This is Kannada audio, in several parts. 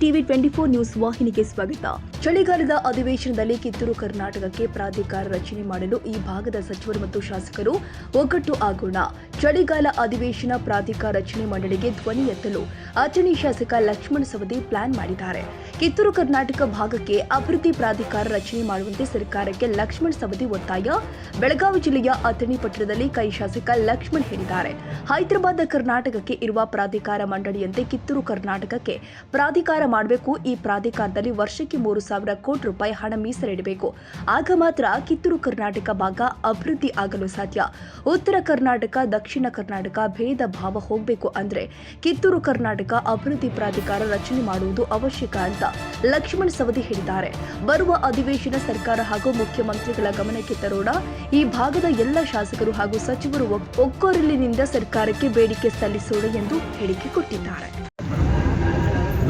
ಟಿವಿ ಟ್ವೆಂಟಿ ಫೋರ್ ನ್ಯೂಸ್ ವಾಹಿನಿಗೆ ಸ್ವಾಗತ. ಚಳಿಗಾಲದ ಅಧಿವೇಶನದಲ್ಲಿ ಕಿತ್ತೂರು ಕರ್ನಾಟಕಕ್ಕೆ ಪ್ರಾಧಿಕಾರ ರಚನೆ ಮಾಡಲು ಈ ಭಾಗದ ಸಚಿವರು ಮತ್ತು ಶಾಸಕರು ಒಗ್ಗಟ್ಟು ಆಗೋಣ. ಚಳಿಗಾಲ ಅಧಿವೇಶನ ಪ್ರಾಧಿಕಾರ ರಚನೆ ಮಂಡಳಿಗೆ ಧ್ವನಿ ಎತ್ತಲು ಅಥಣಿ ಶಾಸಕ ಲಕ್ಷ್ಮಣ ಸವದಿ ಪ್ಲಾನ್ ಮಾಡಿದ್ದಾರೆ. ಕಿತ್ತೂರು ಕರ್ನಾಟಕ ಭಾಗಕ್ಕೆ ಅಭಿವೃದ್ಧಿ ಪ್ರಾಧಿಕಾರ ರಚನೆ ಮಾಡುವಂತೆ ಸರ್ಕಾರಕ್ಕೆ ಲಕ್ಷ್ಮಣ್ ಸವದಿ ಒತ್ತಾಯ. ಬೆಳಗಾವಿ ಜಿಲ್ಲೆಯ ಅಥಣಿ ಪಟ್ಟಣದಲ್ಲಿ ಕೈ ಶಾಸಕ ಲಕ್ಷ್ಮಣ್ ಹೇಳಿದ್ದಾರೆ. ಹೈದರಾಬಾದ್ ಕರ್ನಾಟಕಕ್ಕೆ ಇರುವ ಪ್ರಾಧಿಕಾರ ಮಂಡಳಿಯಂತೆ ಕಿತ್ತೂರು ಕರ್ನಾಟಕಕ್ಕೆ ಪ್ರಾಧಿಕಾರ ಮಾಡಬೇಕು. ಈ ಪ್ರಾಧಿಕಾರದಲ್ಲಿ ವರ್ಷಕ್ಕೆ ಮೂರು ಸಾವಿರ ಕೋಟಿ ರೂಪಾಯಿ ಹಣ ಮೀಸಲಿಡಬೇಕು. ಆಗ ಮಾತ್ರ ಕಿತ್ತೂರು ಕರ್ನಾಟಕ ಭಾಗ ಅಭಿವೃದ್ಧಿ ಆಗಲು ಸಾಧ್ಯ. ಉತ್ತರ ಕರ್ನಾಟಕ, ದಕ್ಷಿಣ ಕರ್ನಾಟಕ ಭೇದ ಭಾವ ಹೋಗಬೇಕು ಅಂದ್ರೆ ಕಿತ್ತೂರು ಕರ್ನಾಟಕ ಅಭಿವೃದ್ಧಿ ಪ್ರಾಧಿಕಾರ ರಚನೆ ಮಾಡುವುದು ಅವಶ್ಯಕ ಅಂತ ಲಕ್ಷ್ಮಣ್ ಸವದಿ ಹೇಳಿದ್ದಾರೆ. ಬರುವ ಅಧಿವೇಶನ ಸರ್ಕಾರ ಹಾಗೂ ಮುಖ್ಯಮಂತ್ರಿಗಳ ಗಮನಕ್ಕೆ ತರೋಣ. ಈ ಭಾಗದ ಎಲ್ಲ ಶಾಸಕರು ಹಾಗೂ ಸಚಿವರು ಒಕ್ಕೊರಲಿನಿಂದ ಸರ್ಕಾರಕ್ಕೆ ಬೇಡಿಕೆ ಸಲ್ಲಿಸೋಣ ಎಂದು ಹೇಳಿಕೆ ಕೊಟ್ಟಿದ್ದಾರೆ.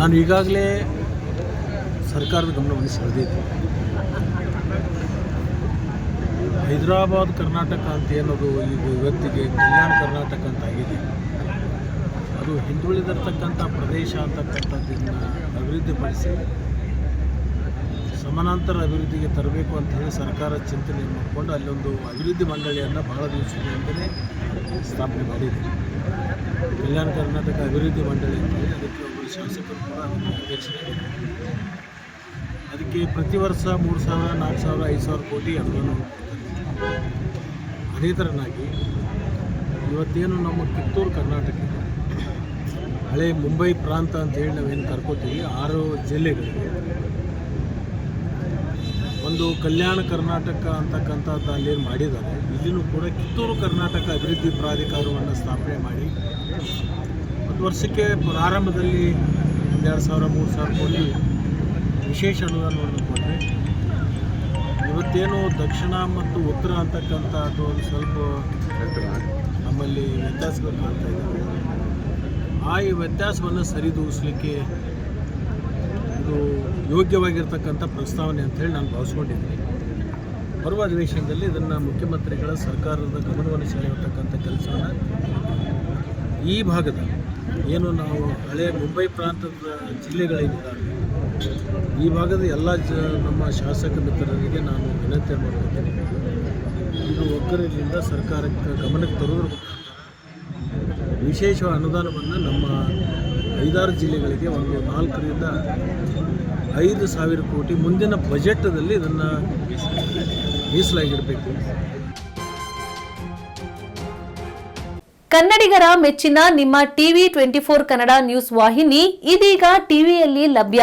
ನಾನು ಈಗಾಗಲೇ ಸರ್ಕಾರದ ಗಮನವನ್ನು ಸೆಳೆದಿದ್ದೆ. ಹೈದರಾಬಾದ್ ಕರ್ನಾಟಕ ಅಂತ ಏನದು ಈಗ ಇವತ್ತಿಗೆ ಕಲ್ಯಾಣ ಕರ್ನಾಟಕ ಅಂತ ಆಗಿದೆ. ಅದು ಹಿಂದುಳಿದಿರ್ತಕ್ಕಂಥ ಪ್ರದೇಶ ಅಂತಕ್ಕಂಥದ್ದನ್ನು ಅಭಿವೃದ್ಧಿಪಡಿಸಿ ಸಮಾನಾಂತರ ಅಭಿವೃದ್ಧಿಗೆ ತರಬೇಕು ಅಂತ ಹೇಳಿ ಸರ್ಕಾರ ಚಿಂತನೆ ಮಾಡಿಕೊಂಡು ಅಲ್ಲೊಂದು ಅಭಿವೃದ್ಧಿ ಮಂಡಳಿಯನ್ನು ಬಹಳ ದಿವಸದಿಂದಲೇ ಸ್ಥಾಪನೆ ಮಾಡಿದೆ. ಕಲ್ಯಾಣ ಕರ್ನಾಟಕ ಅಭಿವೃದ್ಧಿ ಮಂಡಳಿ ಅಂತೇಳಿ ಅದಕ್ಕೆ ಒಬ್ಬರು ಶಾಸಕರು ಕೂಡ ಅಧ್ಯಕ್ಷರಾಗಿದ್ದಾರೆ. ಅದಕ್ಕೆ ಪ್ರತಿ ವರ್ಷ ಮೂರು ಸಾವಿರ, ನಾಲ್ಕು ಸಾವಿರ, ಐದು ಸಾವಿರ ಕೋಟಿ ಅನುದಾನ ಅದೇ ಥರನಾಗಿ ಇವತ್ತೇನು ನಮ್ಮ ಕಿತ್ತೂರು ಕರ್ನಾಟಕ ಹಳೆ ಮುಂಬೈ ಪ್ರಾಂತ ಅಂತ ಹೇಳಿ ನಾವೇನು ಕರ್ಕೋತೀವಿ ಆರು ಜಿಲ್ಲೆಗಳಿವೆ. ಒಂದು ಕಲ್ಯಾಣ ಕರ್ನಾಟಕ ಅಂತಕ್ಕಂಥದ್ದು ಅಲ್ಲೇನು ಮಾಡಿದ್ದಾರೆ ಇಲ್ಲಿನೂ ಕೂಡ ಕಿತ್ತೂರು ಕರ್ನಾಟಕ ಅಭಿವೃದ್ಧಿ ಪ್ರಾಧಿಕಾರವನ್ನು ಸ್ಥಾಪನೆ ಮಾಡಿ ಒಂದು ವರ್ಷಕ್ಕೆ ಪ್ರಾರಂಭದಲ್ಲಿ ಒಂದೆರಡು ಸಾವಿರ ಮೂರು ಸಾವಿರ ಕೋಟಿ ವಿಶೇಷ ಅನುದಾನವನ್ನು ಕೊಟ್ಟರೆ ಇವತ್ತೇನು ದಕ್ಷಿಣ ಮತ್ತು ಉತ್ತರ ಅಂತಕ್ಕಂಥದ್ದು ಒಂದು ಸ್ವಲ್ಪ ನಮ್ಮಲ್ಲಿ ವ್ಯತ್ಯಾಸಗಳು ಕಾಣ್ತಾ ಇದ್ದಾವೆ ಆ ಈ ವ್ಯತ್ಯಾಸವನ್ನು ಸರಿದೂಗಿಸ್ಲಿಕ್ಕೆ ಇದು ಯೋಗ್ಯವಾಗಿರ್ತಕ್ಕಂಥ ಪ್ರಸ್ತಾವನೆ ಅಂತೇಳಿ ನಾನು ಭಾವಿಸ್ಕೊಂಡಿದ್ದೀನಿ. ಬರುವ ಅಧಿವೇಶನದಲ್ಲಿ ಇದನ್ನು ಮುಖ್ಯಮಂತ್ರಿಗಳ ಸರ್ಕಾರದ ಗಮನವನ್ನು ಸೆಳೆಯತಕ್ಕಂಥ ಕೆಲಸವನ್ನು ಈ ಭಾಗದ ಏನು ನಾವು ಹಳೆ ಮುಂಬೈ ಪ್ರಾಂತದ ಜಿಲ್ಲೆಗಳೇನಿದ್ದಾವೆ ಈ ಭಾಗದ ಎಲ್ಲ ಜ ನಮ್ಮ ಶಾಸಕ ಮಿತ್ರರಿಗೆ ನಾನು ವಿನಂತಿ ಮಾಡ್ಕೊತೀನಿ ಇದು ಒಗ್ಗರಲಿಂದ ಸರ್ಕಾರಕ್ಕೆ ಗಮನಕ್ಕೆ ಮುಖಾಂತರ ವಿಶೇಷ ಅನುದಾನವನ್ನು ನಮ್ಮ ಐದಾರು ಜಿಲ್ಲೆಗಳಿಗೆ ಒಂದು ನಾಲ್ಕರಿಂದ ಐದು ಸಾವಿರ ಕೋಟಿ ಮುಂದಿನ ಬಜೆಟ್ದಲ್ಲಿ ಇದನ್ನು ಮೀಸಲಾಗಿಡಬೇಕು. ಕನ್ನಡಿಗರ ಮೆಚ್ಚಿನ ನಿಮ್ಮ TV twenty four Kannada news ವಾಹಿನಿ ಇದೀಗ ಟಿವಿಯಲ್ಲಿ ಲಭ್ಯ.